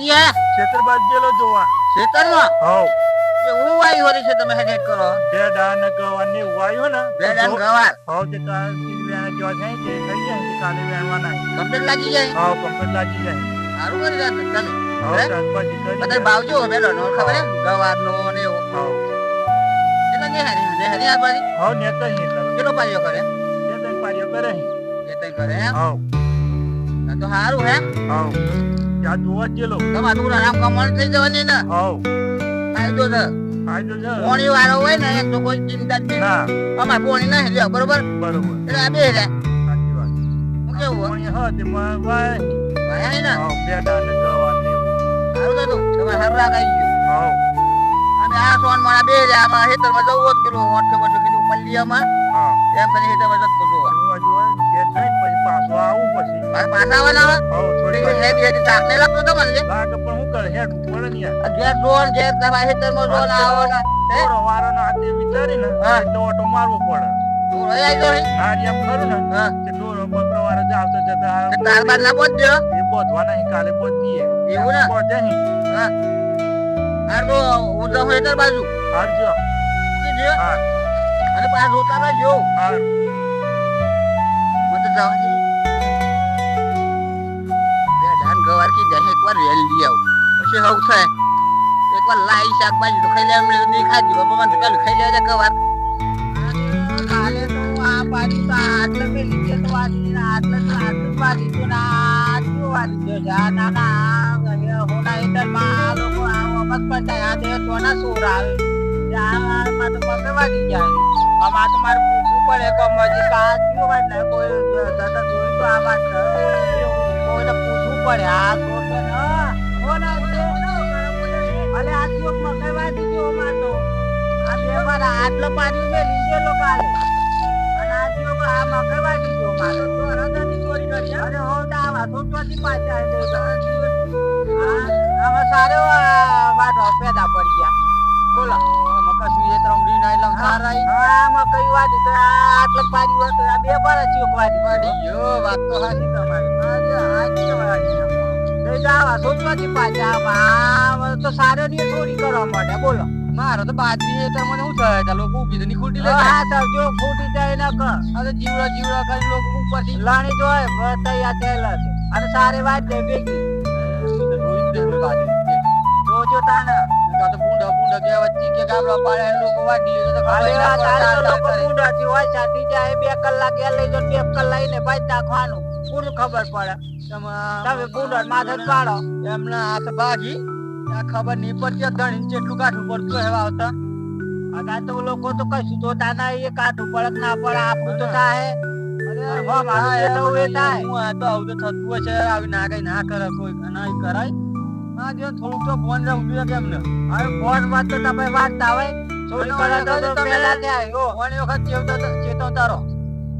ગયેલો જોવા. ખેતરમાં હોવ. એ હું વાઈ હોરી છે તમે હેડેટ કરો. બે ને ગવા ને એવું ને. ભેડા ને ગવાર. હવ તે કાલ વેણ જેવા થાય તે થઈ જાય તે કાલે વેણવાના કમ્પ્લીટ લાગી જાય? હવ કમ્પ્લીટ લાગી જાય. સારું કરી રહ્યા તમે. હવ શાકભાજી કરી બધા જાય. બેલો નો ખબર હે ગવાર નો ને એવું. હવ. એટલે ને હરી ને હરી આ બાજુ હવ નેતા નહીં કરે. કેટલો પાડ્યો કરે? તે કરે. એ તો સારું હે. હવ. ત્યાં જોવા જ ગયેલો. તમારું થોડું આરામ કમણ થઈ જવાની ને? હવ. ફાયદો છે. ફાયદો છે. પોણી વાળો હોય ને તો કોઈ ચિંતા જ નહીં. ના. અમારે પોણી નહીં લ્યો બરોબર? બરોબર. એટલે આ બે રે સાચી વાત. હું કેવું હો? હા તે વાય ભાઈ ને? હવ ભેડા ને ગવા ને સારું તો. તમારે રાગ આવી ગયું. હવ. અને આ સોન મારા બે રે આમાં હેતરમાં જવું હોત પેલું ઓટકે બટકે કીધું પલ્લીયામાં હા. એમ કરીને હેતરમાં જતો જોવા હું હજુ ઘેર જઈને પછી પાછો આવું પછી. પાછા પાછા આવવાના હવે. થોડી વાર. હેડી હેડી લાગતો તો મને. લાગે પણ હું કરે હેડ પડે ને યાર આ જોન ઘેર તમારા હેતરમાં જોન આવવાના હે? થોડો વારો ના હાથે વિચારીને હા. એટલે ઓટો મારવો પડે. તું રહી આવી તો હે? એમ ખરું ને હા. કે ઢોરો બકરો વાળો જ આવતો જતો તાર બાદ ના પહોંચજો એ બોધવા નહીં કાલે બોધીએ એવું ને? બોધે હા. આ હું તો હેતર બાજુ. હારજો હા. અને પાછા જોતા રહેજો. હાર મને તો જવા દે. ધાન ગવાર કી જાય એકવાર રેલ લઈ આવ. પછી હવ થાય. એકવાર લાઈ શાકભાજી તો ખાઈ લે એમને નહીં ખાધી બાપા મને તો પેલું ખાઈ લેવા દે ગવાર. કાલે તો આ પાડી તો આટલે મેં લીધે તો ને આટલે તો આટલું પાડી તો ના આટલું વાળી જો છે ના નાના હોના હેઠળમાં આ લોકો આ અમત પટાય આ દે સોના સોર આવે આ માં તો જાય. આમાં તો મારે પૂછવું પડે કે મજી કાચું ને કોઈ દાદા જોઈ તો આ વાત પૂછવું પડે આ સોર તો ના હોના અલે આ બે આટલો પાડી મે લીધેલો કાલે અને આ ચોક આ મકાઈ વાળી ગયો માતો તો. હરદાની ચોરી કરી અરે હો તો આ વાતો ચોથી પાછા આવી ગઈ આમાં સારો આ વાટો પેદા પડી ગયા. બોલો. ના લંગ સારાઈ હા તો આ આટલો પાડી હોય આ બે બાર ચોક વાળી પડી. ગયો વાત તો સાચી તમારી. અરે હાચી વાળી તો જાવા સોચવાથી પાછા આમાં. તો સારો ની ચોરી કરવા માટે બોલો. મારો તો બાજરી એ મને શું થાય ચાલો ઊભી ની ખોટી લે હા તો જો ખૂટી જાય ના કર. અરે જીવડા જીવડા કરી લોકો ઉપરથી. લાણી જોય તૈયાર થયેલા છે. અને સારી વાત છે ભેગી જોજો તાને તો બુંડા બુંડા કે વચ્ચે કે ગાબડા પાડે લોકો વાડી તો ખાલી ના બુંડા થી હોય સાથી જાય બે કલાક એ લઈ જો બે કલાક ને પાછા નાખવાનું. પૂરું ખબર પડે? તમે બુંડા માથે પાડો. એમના હાથ ભાગી આ ખબર નહીં પડતી ધણી જેટલું કાઠું પડતું હેવા આવતા. આ તો લોકો તો કશું તો તાના એ કાઠું પડક ના પડે આપણું તો થાય. હું આ તો આવું તો થતું હશે આવી ના કઈ ના કરે કોઈ ના કરાય. હા જો થોડું તો ફોન રહું જોઈએ કેમ ને હવે ફોન વાત તો તમે આવે ચોરી કરે તો પેલા ત્યાં આવ્યો ઘણી વખત ચેવતો ચેતો તારો.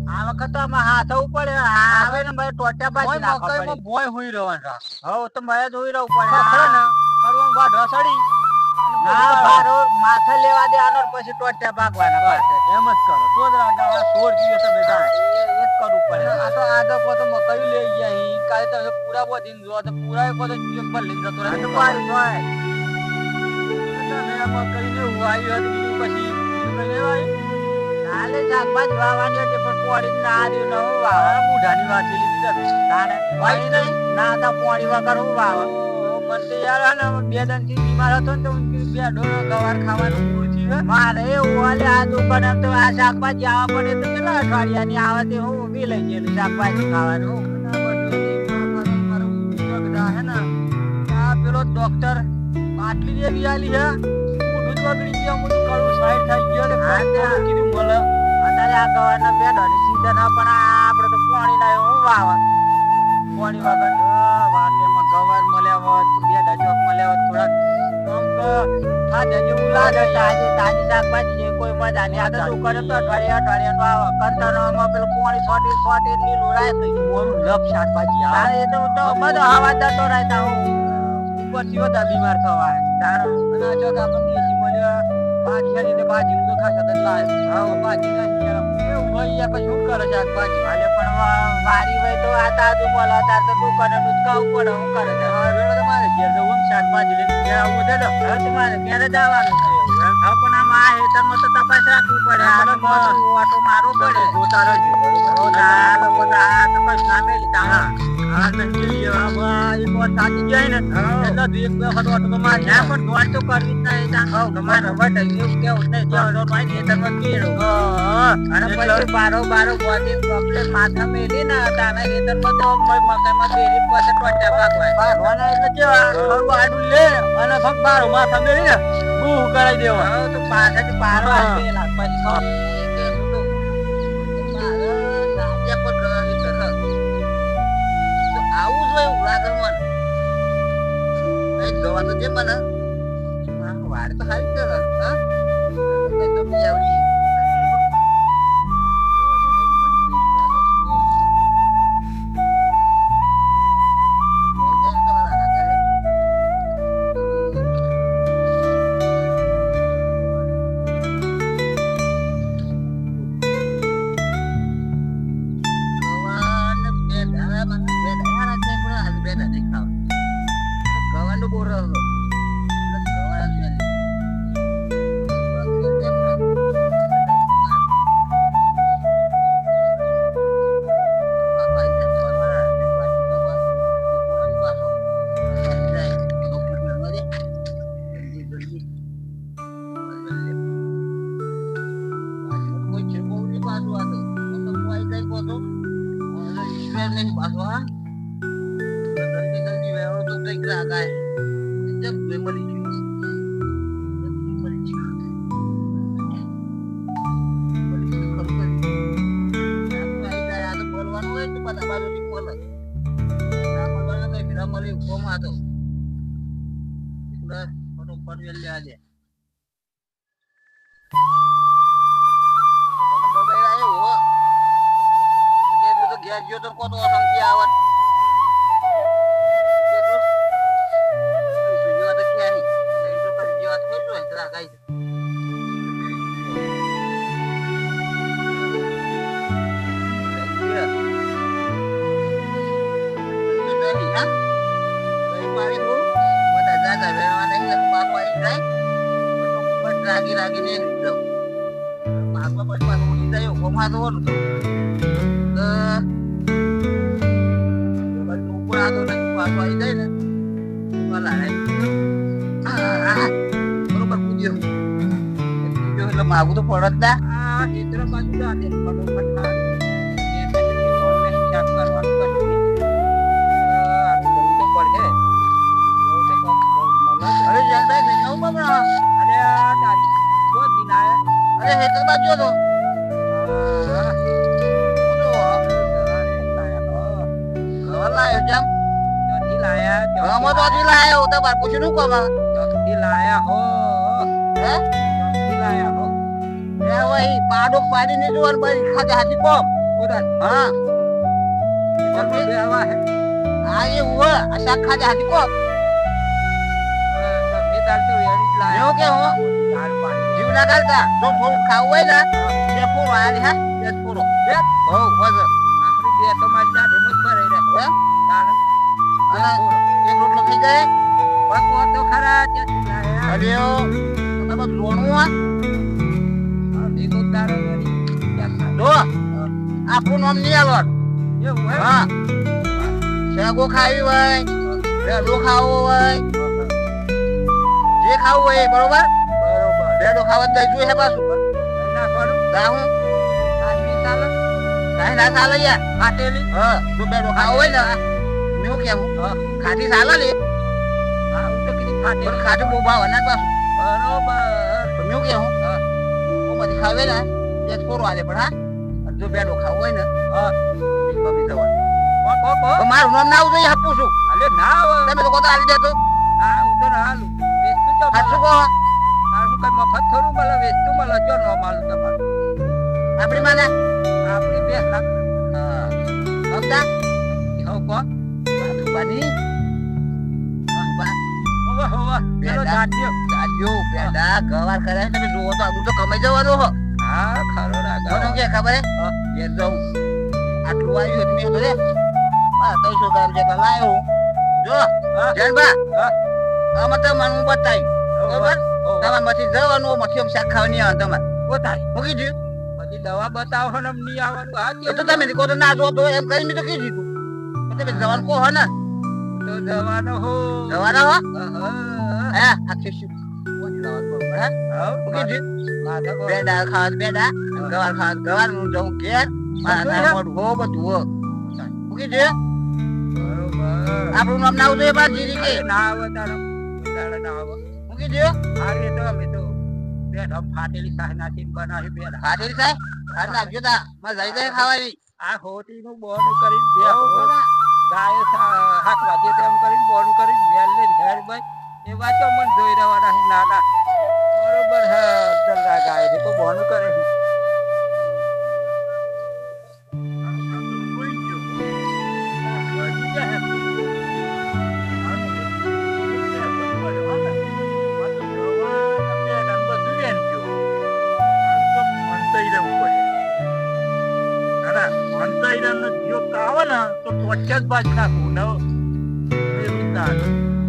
આ વખત તો આમાં હાથ પડે. આવે ને ભાઈ ટોટ્યા બાજી નાખવા પડે. ભોય હોઈ રહેવાનું તો મારે જ હોઈ રહેવું પડે. ખરો ને. કરવાનું વાત રસડી. ના બારો માથે લેવા દે આનો પછી ટોટ્યા ભાગવાના એમ જ કરો. તો જ રાગાવા સોર જીવે તમે જાણ એ જ કરવું પડે. આ તો આ તો તો મકઈ લઈ ગયા હી કાલે તમે પૂરા બોધીન જો તો પૂરા કો તો એક પર લઈ જતો રહે. તો ને હતું પછી લેવાય. કાલે શાકભાજી વાવવાની હતી પણ પોડી ના આવ્યું ન હું વાવા મૂઢાની વાંચી લીધી તાણે વાઈ નહીં. ના તા વગર હું વાવા મને તો યાર હે ને બે દનથી બીમાર હતો ને તો બે ડોળો ગવાર ખાવાનું પૂછી હે. મારે એવું હાલે, આ દુકાન તો આ શાકભાજી આવવા પડે તો કેટલા અઠવાડિયાની આવે તે હું ઊભી લઈ ગયેલી શાકભાજી ખાવાનું ને. ડોક્ટર બાટલી જે બિયાલી હે. મોઢું જ બગડી ગયું મોઢું કડું સાઈડ થઈ ને, પણ આપણે તો પાણી ના હું વાવા. પાણી વગર વાટેમાં ગવાર મળ્યા હોત થોડાક આમ તો આ જેવું લાગે તાજી તાજી શાકભાજી જેવી કોઈ મજા નહીં. આ તો શું કરે તો અઠવાડિયે અઠવાડિયે વાવ કંટાળામાં પેલું પાણી છોટી છોટી લીલું રાય તો મોરું લપ શાકભાજી આવે એ તો તો બધો હવા જતો રહેતા હું ઉપરથી વધારે બીમાર થવા તારો અને આ ચોક આપણને દેશી મળ્યો ભાજી હતી તે ભાજી તો ખાસા તો હા. ભાજી નહીં એવું હોય પછી શું કરે શાકભાજી હાલે વારી હોય તો આ તાજુ બોલો તાર તો તું કને નું કહું પડે હું કરે રેડો તમારે ઘેર જવું શાકભાજી લઈને. ઘેર આવું છે ને હવે તમારે ઘેર છે. આ હેતરમાં તો તપાસ રાખવી પડે આ હા, લોકોમાં તો ઓટો મારવો પડે જોતા રહેજો આ લોકો આ તપાસ ના મેલી તાણા. આ નહીં આમાં એક વાર થાકી જાય ને એટલે તો એક બે વખત ઓટો તો મારી ના પણ દોડ તો કરવી જ નહીં તાણ. તમારે વટે એવું કેવું જ નહીં. જ્યાં દોડ હોય ને હેતરમાં કેળું. અને પછી બારો બારો ગોતી કમ્પ્લેટ માથા મેલી ને તાના હેતરમાં તો મકાઈમાં બેરી પાસે ટોટ્યા ભાગવાય. ભાગવાના એટલે કેવા આડું લે અને ફક્ત બાર માથા મેળી ને દેવા હા. આવી ગયેલા. પછી કહો, એ કે શું તો, પર આવું જ મને. દવા તો દે મને. હા, તો સારી છે ને, હા? ગયો તો કોતો સમજી આવત કેટલું? બીજી વાત તો ક્યાં નહીં. નહીં તો પછી બીજી ને ભલા રે. આ, બરોબર કૂદ્યો કૂદ્યો એટલે માગું તો પડત ના આ ચિત્ર બાજુ જા દે ફટોફટ ના. એ પછી ફોનને હિસાબ કરવાનું કશું નહીં. જવું તો. જવું તો કોક. અરે જલ્દી થઈ જાઉં બાબા. અરે આ તારી જો દિન આયા. અરે હેતર બાજુ તો આ, બોલો. ઘર લાયો જેમ લાયા? ઘરમાં તો હજી લાયો તો બાર પૂછ્યું નું કોમાં? ચોથી લાયા હો. હે? ચોથી લાયા હો. એ વહી પાડો પાડીને જોવાનું બધી ખાતે હાથી કોમ? ઉડન હા. બે હવા હે. આ એ આ શાક ખાતે હાથી કોમ? તો એવું કે હું. દાલ પાણી જીવ ના કાઢતા. જો થોડું ખાવું હોય ને બે ફૂરો આલી હા? ફૂરો બે? હો વજન આખરી બે તો મારી દાઢ એમ જ ભરાઈ રહે હે? ચાલે અને એક રોટલો થઈ જાય. પકો તો ખરા ત્યાંથી લાયા અલ્યો તમે આ ભેગો ખાય? જો. આપણું નામ નહીં આવડ હા. શેગો ખાવી હોય રેડો ખાવો હોય. જે ખાવું હોય બરોબર? બરોબર. ખાવા તો જોઈએ પાછું. લઈ નાખવાનું રાહું કાશ્મીર ચાલે. કાંઈ ના ચાલે યાર. ફાટેલી હા. જો બેડો ખાવો હોય ને. શું કેવું ખાટી ચાલે ને હા હું તો કીધી પણ ફાટેલી બહુ ભાવ ના પાછું. બરોબર. મેં કેવું હું? બધી ખાવે ને એક થોડું આલે પણ હા. બેડો ખાવો હોય ને હા બબી જવાનું મારું નામ ના આવું જોઈએ આપું છું. અલે ના આવે તમે લોકો તો આવી હું તો ના હાલું વેચતું તો સાચું કહો? હું કઈ મફત થોડું મળે વેચતું મળે જો નો માલું તમારું. આપણી માને? આપણી બે લાખ. હા. હવ કો બની હોવે હોવે પેલો પેલા. જાટ્યો જાજો પેડા ગવાર કરે તમે જોવો તો આમ તો કમાઈ જવાનું હો હા ખરો રાગા મને કે ખબર હે હા. ઘેર જવું આટલું આવ્યું હતું મેં તો રે આ ત્રણસો ગ્રામ જેટલા લાયો જો જાનબા આમાં તો મને બતાવી બરોબર તમારે મથી જવાનું મથી શાક ખાવાની આવે તમારે બતાવી મૂકી દઉં પછી દવા બતાવો ને નહીં આવવાનું તો તમે કહો તો ના જો તો એમ કરીને તો કીધું તમે જવાનું કહો હો ને તો જવાનો હો. હો. આખી શું? ગવાર ગવાર હું જાઉં ઘેર. મારા મોઢું હો બધું મૂકી દે આપણું નામ ના આવતું એ બાદ જીરી કે. ના આવે તારો ના આવે. મૂકી દે આ તો અમે ફાટેલી બનાવી નાખજો મારે જઈ જાય ખાવાની? આ હોટીનું બોનું કરીને બે હોટ ગાયો હાથ વાગે તેમ કરીને બોલું કરીને વેલ લઈને ઘેર ભાઈ એ વાંચો, મને જોઈ રહેવાના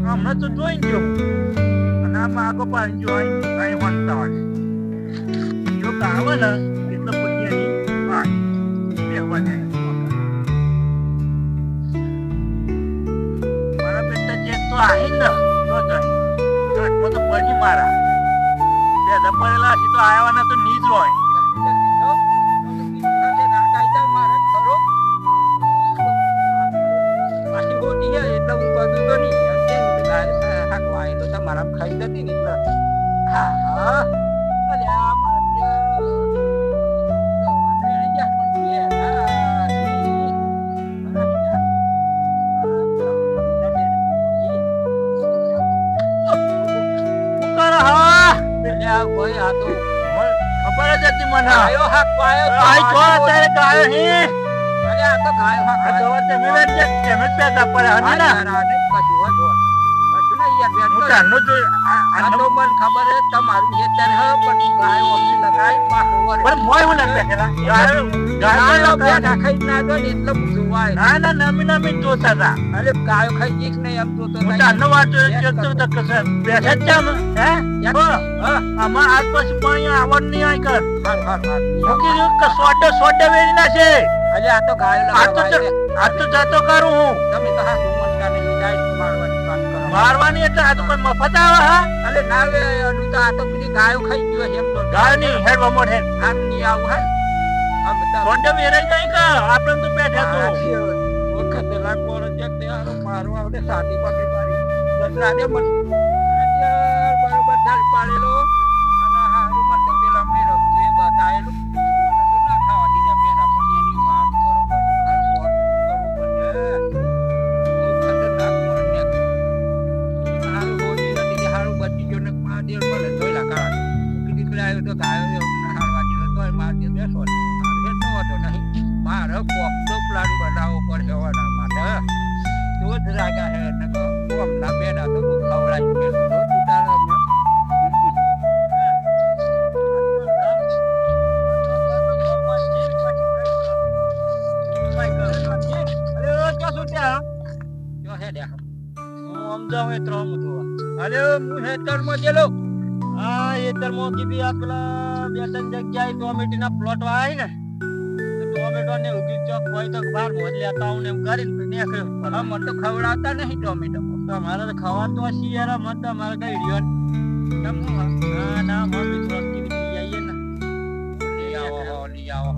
હમણાં તો જોઈ ગયો. અને આમાં આગળ પાડી જો અહીં. વંતા હોય જો આવે ને એટલે પછી અહીં હા બેહવા જાય મારા બેટા જે તો आहे ને તો જાય ઘાટમાં તો પડી મારા. બે પડેલા છે તો આયાવાના તો ની જ હોય. જતી ને હા હા. અલ્યા મારે ખબર જ હતી મને. ગાયો હાક પાયો તો અત્યારે હે. અરે આ તો ગાયો હાક આ તો જમીન જ જમીન પેદા પડે હે ને? કશું હો જો કશું નહીં યાર બેન આ તો મને ખબર હે તમારું ખેતર હે પણ ગાયો અમને લગાઈ પાછો પણ મોય હું? લગ બેઠેલા ગાયો ગાયો ખાઈ ના દો એટલે જોવાય. ના ના નમી નમી જોતા અરે ગાયો ખાઈ નહીં એમ વાત હે? આમાં પાણી આવડ નહીં આઈ કર. મૂકી કે સોડે સોડે વેરી નાખે અલે આ તો ગાયો આ તો આ તો જતો કરું હું. તમે તો હા નહીં ડાયરેક્ટ મારવાની મારવાની એટલે આ તો કોઈ મફત આવે હા? એટલે ના અનુ તો આ તો બધી ગાયો ખાઈ ગયો એમ તો ગાયની હેડ વમોડ હેડ આમ ની આવું હા? આમ તો સોડે વેરાઈ જાય કે આપણે તો બેઠા તો? વખત લાગવાનો છે તે આરો મારવા આવડે સાથી પાકી મારી. દસરા દે મન. બરોબર ઢાલ પાડેલો. કીધી પેલા આવ્યો હેતરમાં કીધી આ બે ત્રણ જગ્યાએ ટોમેટીના પ્લોટ વાય ને ટોમેટો ને ઉગી ચોક હોય તો બહાર મોજ લેતા આવું એમ કરીને નીકળ્યો. હા, મને ખવડાવતા નહીં ટોમેટો. મારે તો ખવાતો હશે યાર મને તો મારે કઈ રહ્યો ના. મારે વિશ્વાસ કેવી રીતે આવીએ ને? લઈ આવો લઈ આવો.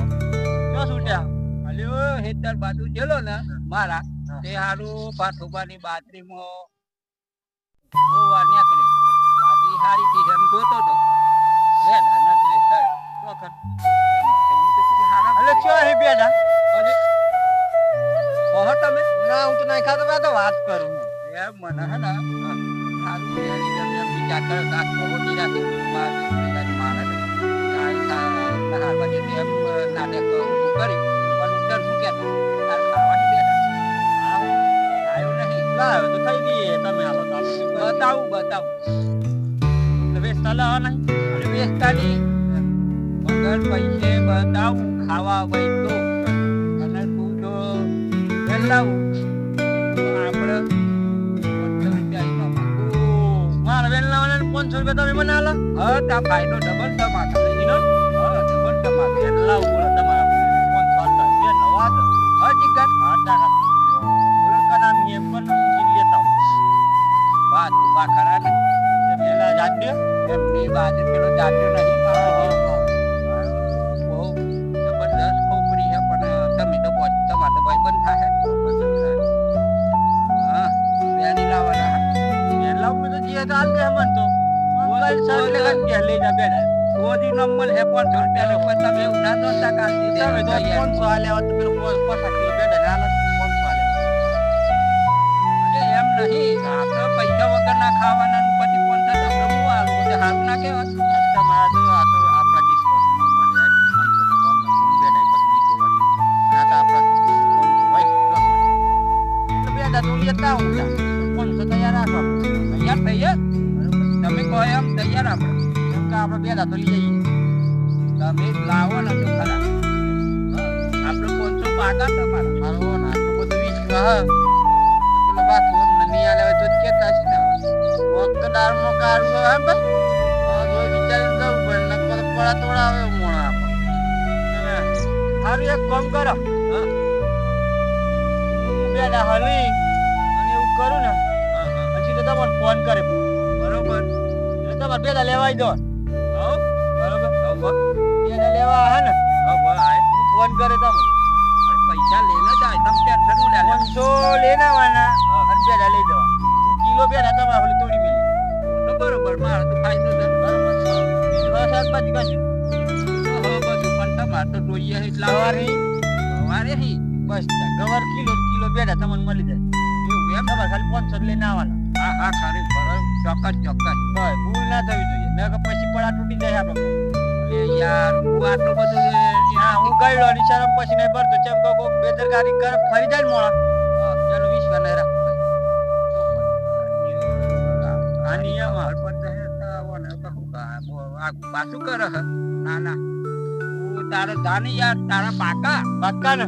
ક્યાં છૂટ્યા અલ્યો હેતર બાજુ ગયેલો ને મારા તે હારું પાઠોબાની બાજરીમાં ગોવા નીકળે બાતરી હારી થી એમ જોતો તો. વાત કરું. મને હે ને વિચાર કરે કા હારવા જે એમ નાટક કરી પણ ઉંદર મૂક્યા તો ખાવાની બેડા આવ્યો નહીં. લાવ તો થઈ ગઈ તમે આવો બતાવું બતાવું. વેચતા સલાહ નહીં. વેચતાની વગર પૈસે બતાવું, ખાવા તો અને તું તો આપણે પાંચસો રૂપિયા તમે મને આલો. હા તા ફાયદો ડબલ ટમાટર એનો હા ડબલ ટમાટર વેલ ખાવાના ને પછી પાંચસો તમને હું આલું તે હારું ના કહેવાય આજ તમારા તો આ તો આપણા કિસ્મત મળે પાંચસો નો ગામનો ફોન બેડા પર નીકળવાની ના તો આપણા કિસ્મત ફોન તો હોય તો તો બેડા તો લેતા આવું તા તૈયાર રાખવા તૈયાર થઈએ તમે કહો એમ તૈયાર આપણે કેમ કે આપણે બેડા તો લઈ આવીએ તમે ને તો ખરા મારો ને ને વખતદારમાં કાઢવું હે બસ હવે જોઈ વિચારીને જવું પડે નકર પડા તોડા આવે મોણા આપણે સારું એક કામ કરો બેડા હલી અને એવું કરું ને. પછી તો તમને ફોન કરે બરોબર. એટલે તમારે બેડા લેવાય દો. હો બરોબર? બેડા લેવા હે ને ફોન કરે તમે પૈસા લઈને જાય તમે ટેન્શનનું લે પાંચસો લઈને આવવાના અને બેડા લઈ જવા કિલો બેડા તમારે ઓલી તોડી મેલી. તો બરોબર મારે તો ફાયદો છે બરોબર બીજું આ શાકભાજી કશું તો હો બધું પણ તમારે તો જોઈએ એટલા સવારી સવારે હી. બસ ગવાર કિલો કિલો બેડા તમને મળી જાય. એવું એમ? તમારે ખાલી પાંચસો લઈને આવવાના. હા હા ખરી ચોક્કસ ચોક્કસ. બસ ભૂલ ના થવી જોઈએ. કે પછી પડા તૂટી જાય આપણે અરે યાર હું આટલું બધું હા હું ગયડો નિશાન પછી નહીં ભરતો. ચમ કહો બેદરકારી કર ફરી જાય ને મોણા જેનો વિશ્વાસ નહીં નિયમ હાલ પર તો આવો ને તો પાછું કરે ના ના તારે જાની યાર તારા પાકા પાક્કા ને.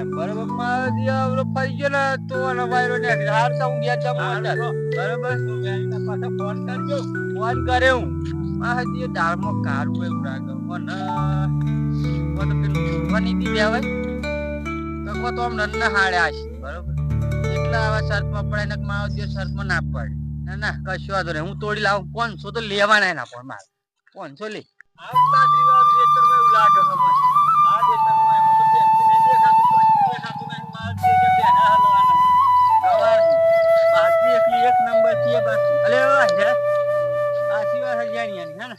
એ બરોબર મારો દિયા ફરી ગયો ને તો અને વાયરો ને હાર તો હું ગયા ચમ બરોબર એના ફોન કરજો. ફોન કરે હું આ હજી દાળમાં કારું એવું લાગે મને કો પેલું છોડવાની દી દેવાય તો તો આમ નન્ના હાડ્યા છે. બરાબર. એટલા આવા શર્ટમાં પડે ને મારો દિવસ શર્ટમાં ના પડે ના ના કશું વાંધો નહીં. હું તોડી લાવું. પાંચસો તો લેવાના એના પણ મારે. પાંચસો લે. એક નંબર છે બસ. અલે આ સિવાય હજાર હે ને?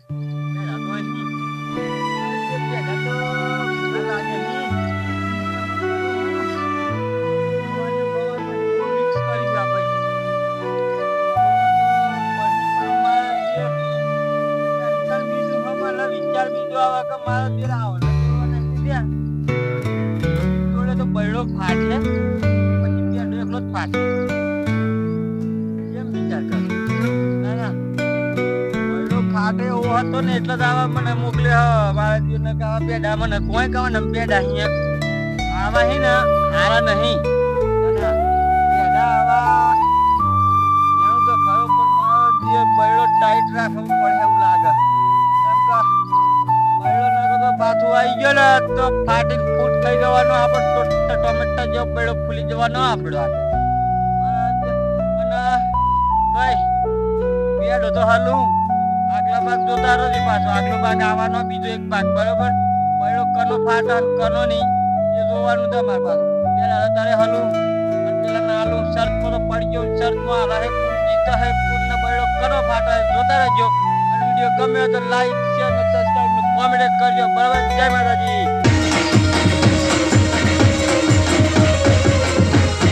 મારો જે આવો ને તેવો નથી ત્યાં. જોડે તો બૈડો ફાટે પછી પેલો એકલો જ ફાટે કેમ વિચાર ના કોઈ કહો ને પેડા અહીંયા આવા હી નહીં પેડા ટાઈટ રાખવું પાછું ગયો ને તો ફાટીને ફૂટ થઈ જવાનો આપણે ટોમેટા જેવો પેડો ફૂલી જવાનો આપણો. અને ભાઈ પેડો તો હાલું. આગલા ભાગ જોતા રહો પાછો. આગલો ભાગ આવવાનો, બીજો એક ભાગ, બરોબર? પેડો કનો ફાટો ને કનો નહીં. એ જોવાનું તમારે પાછું પેલા તારે હાલું. અને પેલા નાલું શર્ટ પર પડી ગયો શર્ટમાં રહે જીતા હે. કુલ પેડો કનો ફાટો. જોતા રહેજો. અને વીડિયો ગમે તો લાઈક શેર અને ને કોમેન્ટ કરજો. બરાબર? જય માતાજી.